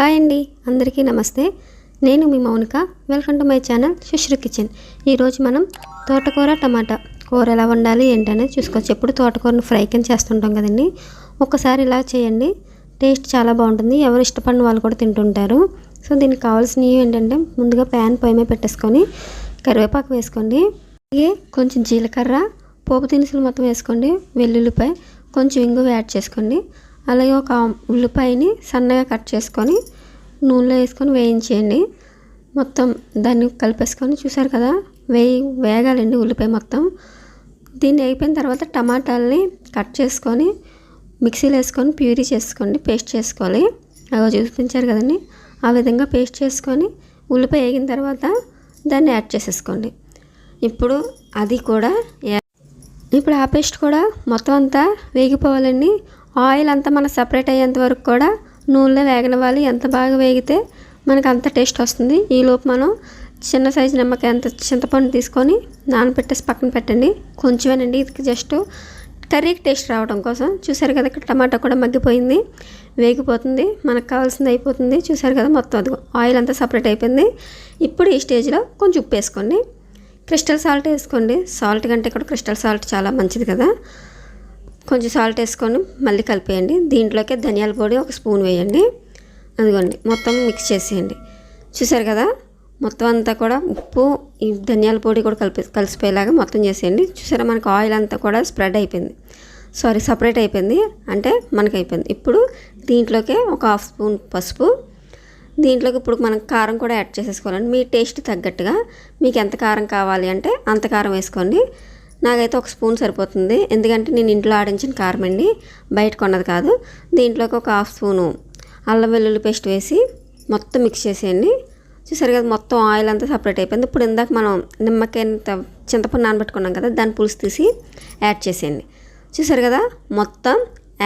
Hi అండి అందరికీ నమస్తే. నేను మీ Mounika. Welcome to my channel Sushru kitchen. ఈరోజు మనం తోటకూర టమాటా కూర ఎలా వండాలి ఏంటనేది చూసుకోవచ్చు. ఎప్పుడు తోటకూరను ఫ్రై కింద చేస్తుంటాం కదండి. ఒకసారి ఇలా చేయండి. టేస్ట్ చాలా బాగుంటుంది. ఎవరు ఇష్టపడిన వాళ్ళు కూడా తింటుంటారు. సో దీనికి కావాల్సినవి ఏంటంటే ముందుగా ప్యాన్ పొయ్యి మీద పెట్టేసుకొని కరివేపాకు వేసుకోండి. అలాగే కొంచెం జీలకర్ర పోపు దినుసులు మొత్తం వేసుకోండి. వెల్లుల్లిపై కొంచెం ఇంగువ యాడ్ చేసుకోండి. అలాగే ఒక ఉల్లిపాయని సన్నగా కట్ చేసుకొని నూనెలో వేసుకొని వేయించేయండి. మొత్తం దాన్ని కలిపేసుకొని చూసారు కదా వేయి వేగాలండి ఉల్లిపాయ మొత్తం. దీన్ని అయిపోయిన తర్వాత టమాటాలని కట్ చేసుకొని మిక్సీలో వేసుకొని ప్యూరీ చేసుకోండి పేస్ట్ చేసుకోవాలి. అవి చూపించారు కదండి ఆ విధంగా పేస్ట్ చేసుకొని ఉల్లిపాయ వేగిన తర్వాత దాన్ని యాడ్ చేసేసుకోండి. ఇప్పుడు అది కూడా ఇప్పుడు ఆ పేస్ట్ కూడా మొత్తం అంతా వేగిపోవాలండి. ఆయిల్ అంతా మనకు సపరేట్ అయ్యేంత వరకు కూడా నూనెలో వేగనివ్వాలి. ఎంత బాగా వేగితే మనకు అంత టేస్ట్ వస్తుంది. ఈలోపు మనం చిన్న సైజు నిమ్మకాయ అంత చింతపండు తీసుకొని నానబెట్టేసి పక్కన పెట్టండి. కొంచెమేనండి. ఇది జస్ట్ కర్రీకి టేస్ట్ రావడం కోసం. చూసారు కదా ఇక్కడ టమాటా కూడా మగ్గిపోయింది. వేగిపోతుంది. మనకు కావాల్సింది అయిపోతుంది. చూసారు కదా మొత్తం అది ఆయిల్ అంతా సపరేట్ అయిపోయింది. ఇప్పుడు ఈ స్టేజ్లో కొంచెం ఉప్పు వేసుకోండి. క్రిస్టల్ సాల్ట్ వేసుకోండి. సాల్ట్ కంటే ఇక్కడ క్రిస్టల్ సాల్ట్ చాలా మంచిది కదా. కొంచెం సాల్ట్ వేసుకొని మళ్ళీ కలిపేయండి. దీంట్లోకి ధనియాల పొడి ఒక స్పూన్ వేయండి. అదిగోండి మొత్తం మిక్స్ చేసేయండి. చూసారు కదా మొత్తం అంతా కూడా ఉప్పు ఈ ధనియాల పొడి కూడా కలిపి కలిసిపోయేలాగా మొత్తం చేసేయండి. చూసారా మనకు ఆయిల్ అంతా కూడా స్ప్రెడ్ అయిపోయింది. సారీ సపరేట్ అయిపోయింది. అంటే మనకు అయిపోయింది ఇప్పుడు దీంట్లోకే ఒక హాఫ్ స్పూన్ పసుపు. దీంట్లోకి ఇప్పుడు మనం కారం కూడా యాడ్ చేసేసుకోవాలండి. మీ టేస్ట్ తగ్గట్టుగా. మీకు ఎంత కారం కావాలి అంటే అంత కారం వేసుకోండి. నాకైతే ఒక స్పూన్ సరిపోతుంది. ఎందుకంటే నేను ఇంట్లో ఆడించిన కారం అండి. బయట కొన్నది కాదు. దీంట్లోకి ఒక హాఫ్ స్పూను అల్లం వెల్లుల్లి పేస్ట్ వేసి మొత్తం మిక్స్ చేసేయండి. చూసారు కదా మొత్తం ఆయిల్ అంతా సపరేట్ అయిపోయింది. ఇప్పుడు ఇందాక మనం నిమ్మకాయ చింతపండు నానబెట్టుకున్నాం కదా దాని పులుసు తీసి యాడ్ చేసేయండి. చూసారు కదా మొత్తం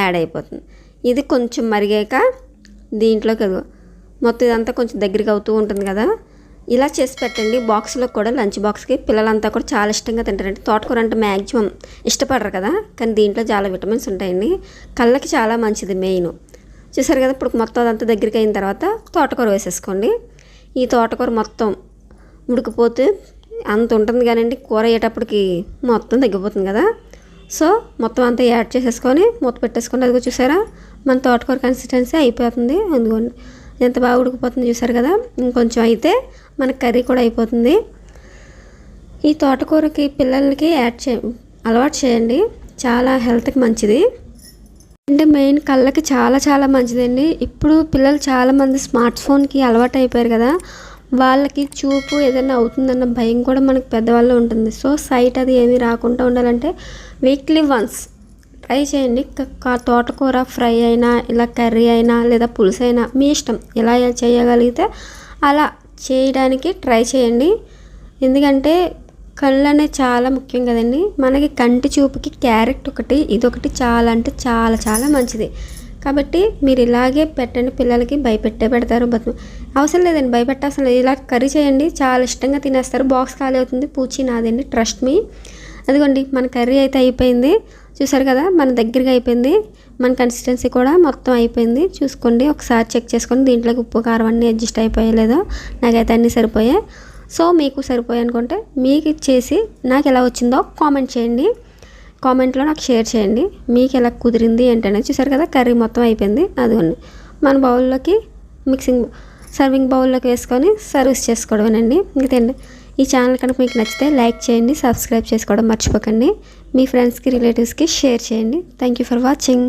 యాడ్ అయిపోతుంది. ఇది కొంచెం మరిగాక దీంట్లోకి మొత్తం ఇదంతా కొంచెం దగ్గరికి అవుతూ ఉంటుంది కదా. ఇలా చేసి పెట్టండి. బాక్స్లో కూడా లంచ్ బాక్స్కి పిల్లలంతా కూడా చాలా ఇష్టంగా తింటారండి. తోటకూర అంటే మ్యాక్సిమం ఇష్టపడరు కదా. కానీ దీంట్లో చాలా విటమిన్స్ ఉంటాయండి. కళ్ళకి చాలా మంచిది మెయిన్. చూసారు కదా ఇప్పుడు మొత్తం అదంతా దగ్గరికి అయిన తర్వాత తోటకూర వేసేసుకోండి. ఈ తోటకూర మొత్తం ఉడికిపోతే అంత ఉంటుంది కానివ్వండి కూర అయ్యేటప్పటికి మొత్తం తగ్గిపోతుంది కదా. సో మొత్తం అంతా యాడ్ చేసేసుకొని మూత పెట్టేసుకొని అది చూసారా మన తోటకూర కన్సిస్టెన్సీ అయిపోతుంది. అందుకోండి ఎంత బాగా ఉడికిపోతుంది చూసారు కదా? ఇంకొంచెం అయితే మన కర్రీ కూడా అయిపోతుంది. ఈ తోటకూరకి పిల్లలకి యాడ్ చే అలవాటు చేయండి. చాలా హెల్త్కి మంచిది. అంటే మెయిన్ కళ్ళకి చాలా చాలా మంచిదండి. ఇప్పుడు పిల్లలు చాలామంది స్మార్ట్ ఫోన్కి అలవాటు అయిపోయారు కదా? వాళ్ళకి చూపు ఏదైనా అవుతుందన్న భయం కూడా మనకు పెద్దవాళ్ళు ఉంటుంది. సో సైట్ అది ఏమీ రాకుండా ఉండాలంటే వీక్లీ వన్స్ ట్రై చేయండి. తోటకూర ఫ్రై అయినా ఇలా కర్రీ అయినా లేదా పులుసు అయినా మీ ఇష్టం. ఎలా చేయగలిగితే అలా చేయడానికి ట్రై చేయండి. ఎందుకంటే కళ్ళు అనేది చాలా ముఖ్యం కదండి. మనకి కంటి చూపుకి క్యారెట్ ఒకటి ఇదొకటి చాలా అంటే చాలా చాలా మంచిది. కాబట్టి మీరు ఇలాగే పెట్టండి. పిల్లలకి భయపెట్టే పెడతారు బతు అవసరం లేదండి. భయపెట్టాల్సిన ఇలా కర్రీ చేయండి. చాలా ఇష్టంగా తినేస్తారు. బాక్స్ ఖాళీ అవుతుంది. పూచి నాదండి. Trust me. అదిగోండి. మన కర్రీ అయితే అయిపోయింది. చూసారు కదా మన దగ్గరగా అయిపోయింది. మన కన్సిస్టెన్సీ కూడా మొత్తం అయిపోయింది. చూసుకోండి ఒకసారి చెక్ చేసుకొని దీంట్లోకి ఉప్పు కారం అన్నీ అడ్జస్ట్ అయిపోయలేదో నాకైతే అన్నీ సరిపోయాయి. సో మీకు సరిపోయాయి అనుకుంటే మీకు ఇచ్చేసి నాకు ఎలా వచ్చిందో కామెంట్ చేయండి. కామెంట్లో నాకు షేర్ చేయండి. మీకు ఎలా కుదిరింది ఏంటనే చూసారు కదా కర్రీ మొత్తం అయిపోయింది. అదిగోండి మన బౌల్లోకి మిక్సింగ్ సర్వింగ్ బౌల్లోకి వేసుకొని సర్వీస్ చేసుకోవడమేనండి. ఇంకదండి ఈ ఛానల్ కనుక మీకు నచ్చితే లైక్ చేయండి సబ్స్క్రైబ్ చేసుకోవడం మర్చిపోకండి. మీ ఫ్రెండ్స్కి రిలేటివ్స్కి షేర్ చేయండి. Thank you for watching